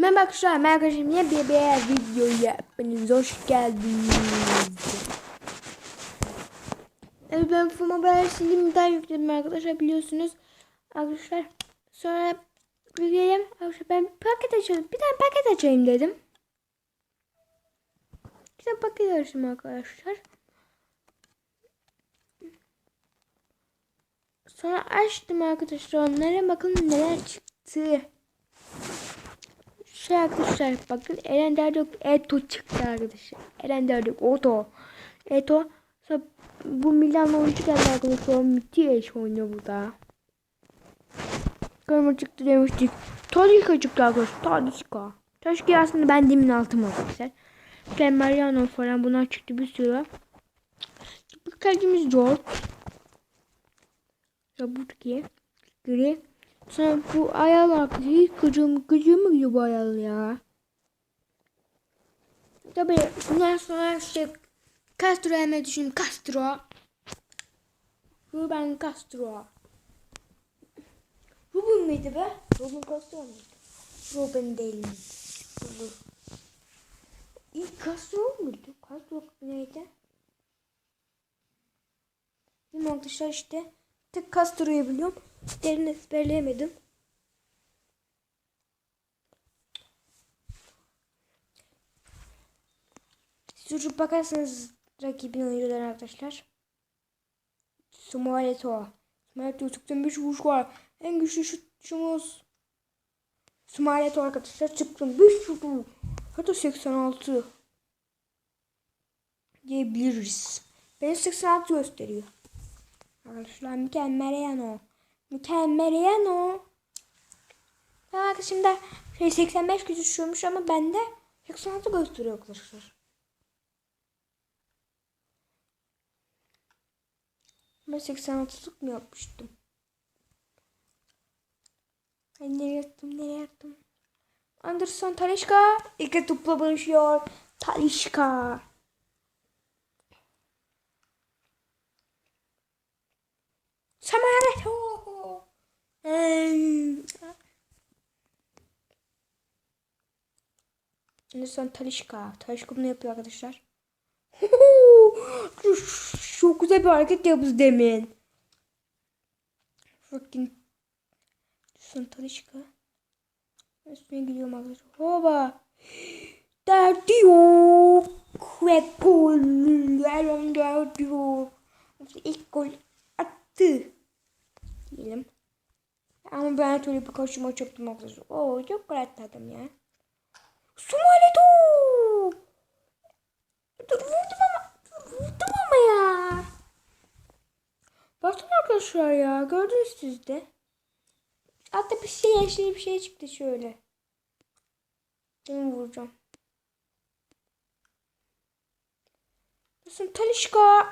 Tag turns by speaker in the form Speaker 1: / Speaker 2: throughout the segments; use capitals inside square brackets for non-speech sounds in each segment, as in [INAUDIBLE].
Speaker 1: Merhaba arkadaşlar, merhaba arkadaşlar. Yine bir bir videoya hepiniz hoş geldiniz. Evet ben Fuma Bayer sildim daha yükledim arkadaşlar biliyorsunuz. Arkadaşlar sonra yükleyelim. Arkadaşlar ben bir paket açalım. Bir tane paket açayım dedim. Bir tane paket açtım arkadaşlar. Sonra açtım arkadaşlar onlara bakın neler çıktı. Şey arkadaşlar bakın Eren Derdok Eto çıktı arkadaşlar. Eren Derdok Oto. Eto. Bu Milan oyuncu geldi arkadaşlar. Müthiş oynuyor burada. Kırmızı çıktı demiştik. Tadika çıktı arkadaşlar. Tadika. Tadika aslında ben demin altım arkadaşlar. Ken Mariano falan bunlar çıktı bir sürü. Bu kalecimiz George. Ya bu ki. Gri. Sonra bu ayal arkadaşlar hiç gıcım gıcım gidiyor bu ayal ya. Tabi bundan sonra işte Castro hemen düşün Castro. Ruben Castro. Ruben miydi be? Ruben Castro muydu? Ruben değil mi? Ruben. İlk Castro muydu? Castro neydi? Bilmiyorum arkadaşlar işte. Tek Castro'yu biliyorum. Derini ezberleyemedim. Sürüp bakarsanız rakibin oyuncuları arkadaşlar. Sumareto. Sumareto 85 vuruş var. En güçlü şutçumuz. Sumareto arkadaşlar çıktım. 5 şutu. Hatta 86. Diyebiliriz. Beni 86 gösteriyor. Arkadaşlar mükemmel yani o. Mükemmel yani o. Tamam arkadaşlar şimdi şey 85 gücü düşüyormuş ama bende 86 gösteriyor arkadaşlar. Ben 86'lık mı yapmıştım? Ben nereye yattım nereye yattım? Anderson Talişka iki topla barışıyor. Talişka. Samareto. Anderson Talişka. Talişka bunu yapıyor arkadaşlar. Çok güzel bir hareket yaptı demin. Fucking Son Talişka. Üstüne gidiyorum arkadaşlar. Hoba. Derdi yok. Ve gol. Derdi yok. İlk gol Ama ben öyle bir karşıma çöktüm arkadaşlar. Oo çok adam ya. Sumaleto. Dur vurdum ama. Vurdum ama ya. Bakın arkadaşlar ya. Gördünüz siz de. Hatta bir şey yeşil bir şey çıktı şöyle. Onu vuracağım. Nasıl Talişka?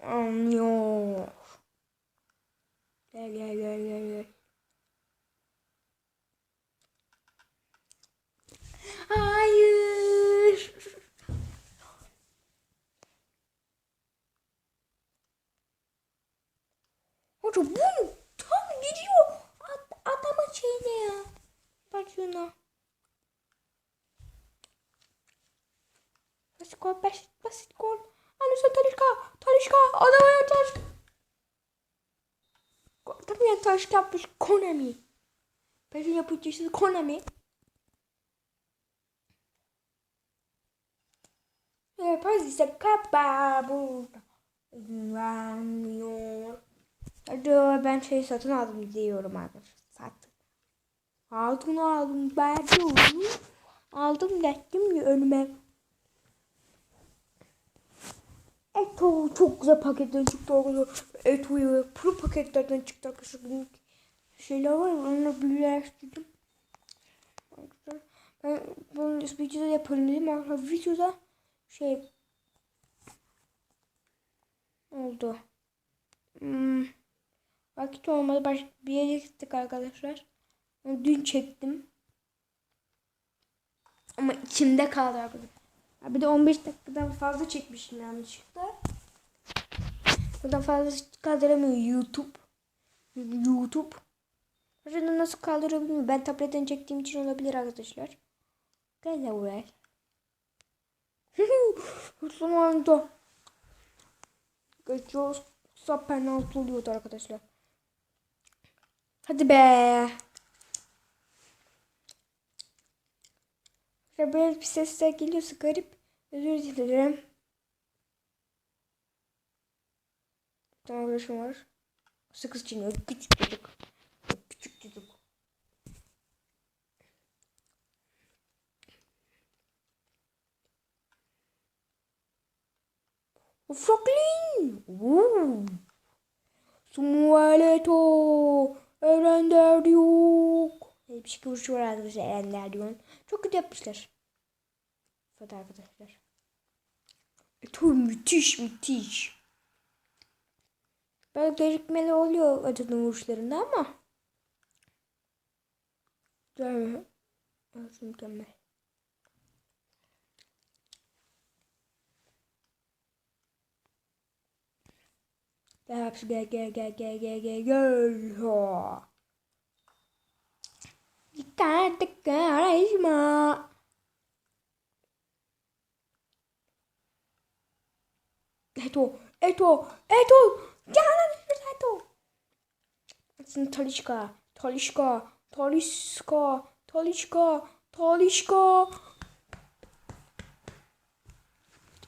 Speaker 1: Anlıyor. Gel gel gel gel gel. Hayır. Hoca bu tam gidiyor. At, adamın şeyine ya. Bak şuna. Basit gol, basit, basit gol. Anısa Talişka, Talişka, adama yaklaş. Talişka yapmış Konami. Benim yapıcısı Konami. Yapaz ise kapa burada. Vermiyor. Hadi ben şey satın aldım diyorum arkadaşlar. Satın. Aldım aldım. Verdim. Aldım dedim ya önüme. Eto çok güzel paketten çıktı arkadaşlar. Eto'yu pro paketlerden çıktı arkadaşlar. Şeyler var ya onları birleştirdim. Ben bunu videoda yaparım dedim arkadaşlar. Videoda şey oldu. Hmm. Vakit olmadı. Başka bir yere gittik arkadaşlar. Onu dün çektim. Ama içimde kaldı arkadaşlar. Bir de 15 dakikadan fazla çekmişim yanlışlıkla. Buradan fazla kaldıramıyor YouTube. YouTube. Arada nasıl kaldırıyor bilmiyorum. Ben tabletten çektiğim için olabilir arkadaşlar. Gel la buraya. Son anda. Geçiyorsa penaltı oluyordu arkadaşlar. Hadi be. Ya Böyle bir sesler geliyorsa garip. Özür dilerim. Tamam arkadaşım var. Sakız çiğniyor. Küçük çocuk. Küçük çocuk. Franklin. Sumualeto. Erenler yok. Bir şey vuruşu var arkadaşlar Erenler diyor. Çok kötü yapmışlar. Hadi arkadaşlar. Eto müthiş müthiş. Böyle gecikmeli oluyor acıdığın vuruşlarında ama. Mi? Evet, mükemmel. Gel hepsi gel gel gel gel gel gel gel. Ho. Dikkat dikkat arayışma. Eto, Eto, Eto. Canım Eto. Aslında Talişka, Talişka, Talişka, Talişka, Talişka.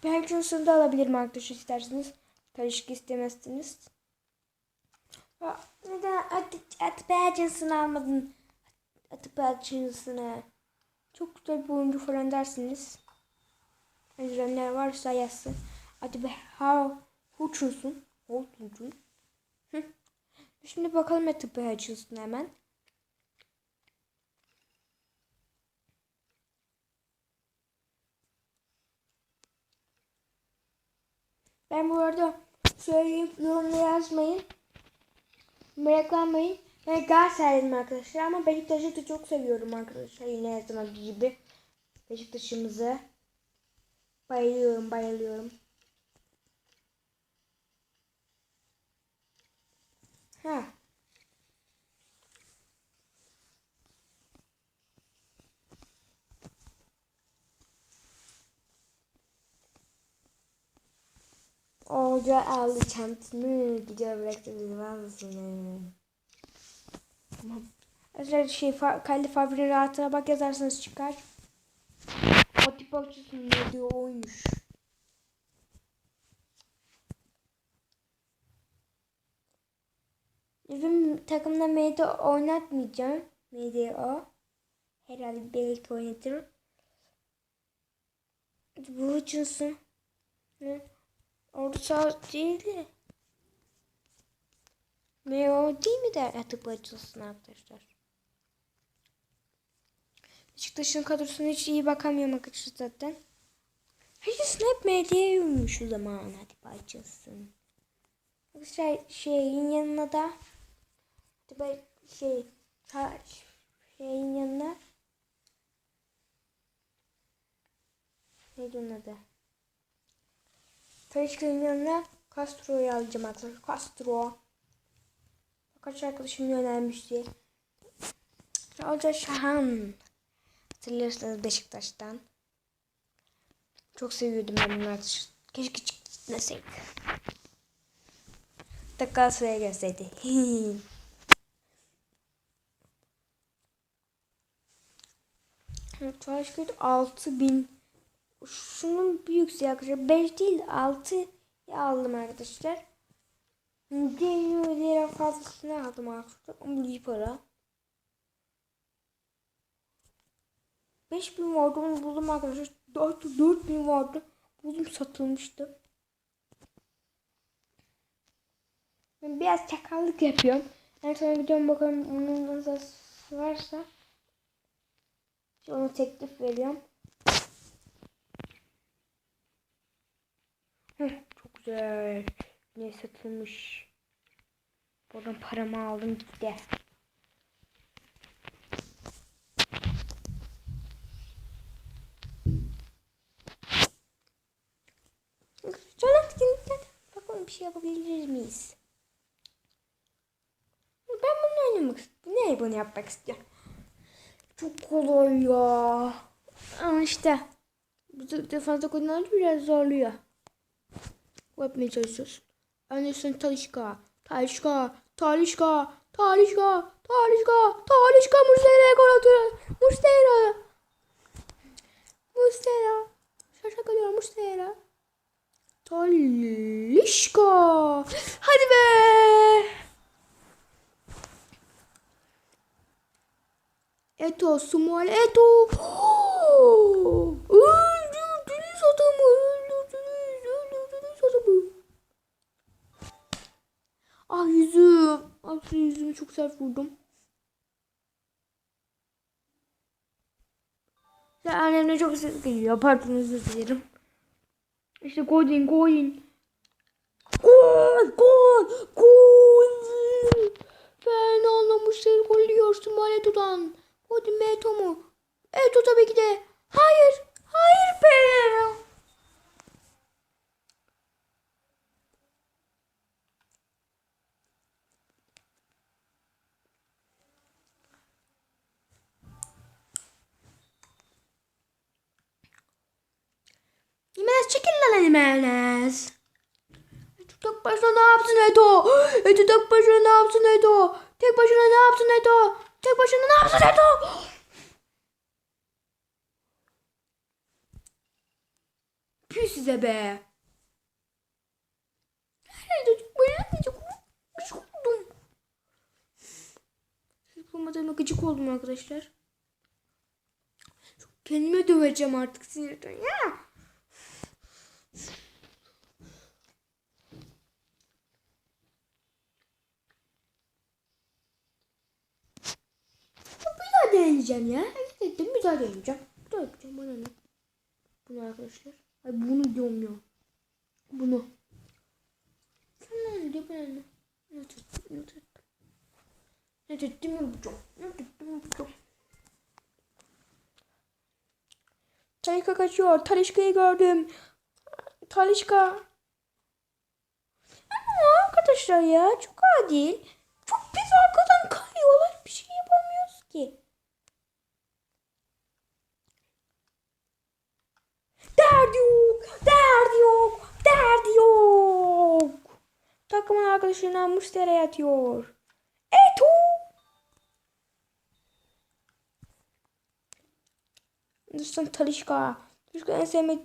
Speaker 1: Belki da alabilirim arkadaşlar isterseniz. Talişka istemezsiniz. Neden at, at Belgian'sını almadın? At Belgian'sını. Çok güzel bir oyuncu falan dersiniz. İzleyenler varsa yazsın. Hadi be ha. Hutchinson. Hı. Şimdi bakalım Atıp Hutchinson hemen. Ben bu arada söyleyeyim yorumda yazmayın. Meraklanmayın. Ben Galatasaraylıyım arkadaşlar ama Beşiktaş'ı da çok seviyorum arkadaşlar. Yine her zaman gibi Beşiktaş'ımızı bayılıyorum bayılıyorum. Ha. Hoca aldı çantasını gidiyor bıraktı dedi bazısını. Tamam. Arkadaşlar şey fa Kalli Fabri rahatına bak yazarsanız çıkar. O tip ne diyor oymuş. Bizim takımda meyde oynatmayacağım. Meyde o. Herhalde belki oynatırım. Bu Hutchinson. Orada sağ değil de. Ne o değil mi de atıp açılsın arkadaşlar. Beşiktaş'ın kadrosuna hiç iyi bakamıyorum arkadaşlar zaten. Hayır snap medyaya yürümüş o zaman hadi açılsın. Arkadaşlar şeyin yanına da ben şey şeyin yanına neydi onun adı? Talişka'nın yanına Castro'yu alacağım arkadaşlar. Castro. Kaç arkadaşım yönelmiş diye. Hoca Şahan. Hatırlıyorsanız Beşiktaş'tan. Çok seviyordum ben bunu arkadaşlar. Keşke gitmeseydi. Da Galatasaray'a gelseydi. [LAUGHS] Talişka'da 6000 şunun büyüksü arkadaşlar. 5 değil 6 aldım arkadaşlar. 20 lira fazlasını aldım arkadaşlar. Ama iyi para. 5000 vardı onu buldum arkadaşlar. 4, 4000 vardı. Buldum satılmıştı. Ben biraz çakallık yapıyorum. En sonra gidiyorum bakalım onun nasıl varsa. Ona teklif veriyorum. Heh, çok güzel. Ne satılmış. Buradan paramı aldım gitti. Sonra bakalım bir şey yapabilir miyiz? Ben bunu oynamak istiyorum. Niye bunu yapmak istiyor? Çok kolay ya. Ama işte. Bu defansa konuları biraz zorluyor. Yapmaya çalışıyoruz. Anderson Talişka. Talişka. Talişka. Talişka. Talişka. Talişka. Muslera gol atıyor. Muslera. Muslera. Şaşa kalıyor Muslera. Talişka. Hadi be. Eto, Sumuel Eto. Oh! [GASPS] Öldürdünüz adamı. Öldürdünüz. Öldürdünüz adamı. Ah yüzüm. Ah şu yüzümü çok sert vurdum. Ya annemle çok ses geliyor. Pardon özür dilerim. İşte Godin, Godin. Gol, gol, gol. Ben anlamışlar gol diyorsun Maleto'dan. Godin mi Eto mu? Eto tabii ki de. Hayır, hayır be. Jimenez çekil lan Jimenez. [GASPS] Eto tek başına ne yapsın Eto? Eto tek başına ne yapsın Eto? Tek başına ne yapsın Eto? Tek başına ne yapsın Eto? Pü size be. Eto tek başına çok gıcık oldum. Yapılmadığıma gıcık oldum arkadaşlar. Kendime döveceğim artık sinirden ya. Bir daha deneyeceğim ya. Dedim bir daha deneyeceğim. Bir daha yapacağım bana ne? Bunu arkadaşlar. Ay bunu diyorum ya. Bunu. Sen ne diyor ben ne? Ne tuttum ne tuttum. Ne tuttum yapacağım. Ne tuttum yapacağım. Talişka kaçıyor. Talişka'yı gördüm. Talişka. Ama arkadaşlar ya çok adil. Çok biz arkadan kayıyorlar. Bir şey yapamıyoruz ki. Derdi yok. Derdi yok. Derdi yok. Takımın arkadaşlarına Mustera yatıyor. Eto. Lütfen Talişka. Talişka en sevmek...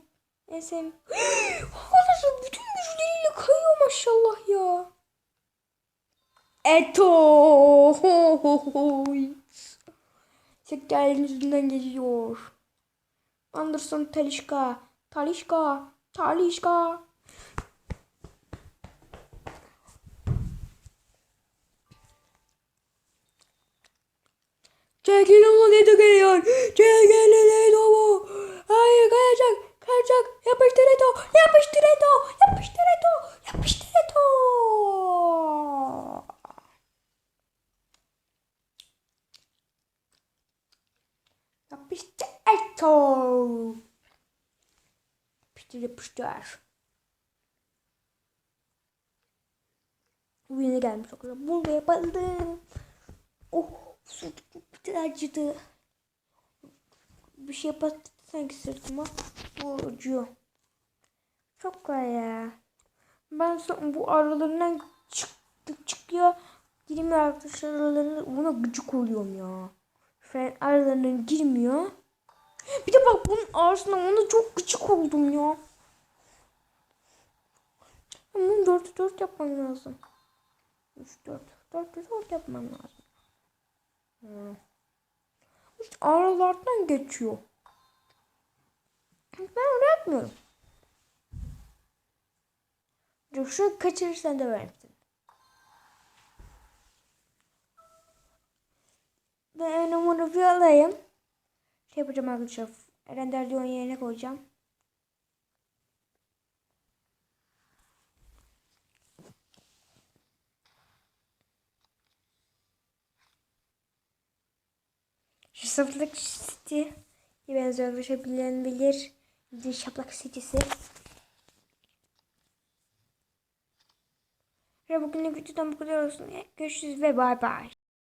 Speaker 1: En sevmek... [GASPS] Arkadaşlar bütün güçleriyle kayıyor maşallah ya. Eto. Şekerlerin yüzünden geçiyor. Anderson Talişka. Talişka. Talişka. Çekil ulan Eto geliyor. Çekil Eto bu. Hayır kayacak. Kayacak. Yapıştır Eto. Yapıştır Eto. Yapıştır Eto. Yapıştır Eto. Yapıştır Eto. Yapıştır yapıştır. Bu yine gelmiş o kadar. Burada yapalım. Oh. Çok acıdı. Bir şey battı sanki sırtıma. Bu acıyor. Çok kolay ya. Ben sonra bu aralarından çıktı çıkıyor. Girmiyor arkadaşlar aralarına. Buna gıcık oluyorum ya. Falan aralarına girmiyor. Bir de bak bunun arasında ona çok gıcık oldum ya. Bunu 4 4 yapmam lazım. 3 4 4 4 yapmam lazım. Hmm. İşte aralardan geçiyor. Ben öyle yapmıyorum. Şu kaçırırsan da versin. Ben bir alayım. Şey yapacağım arkadaşlar. Render diyor yerine koyacağım. Şu şaplak city benziyor arkadaşlar bilen bilir. Bir şaplak city'si. Ve bugünlük videodan bu kadar olsun. Görüşürüz ve bay bay.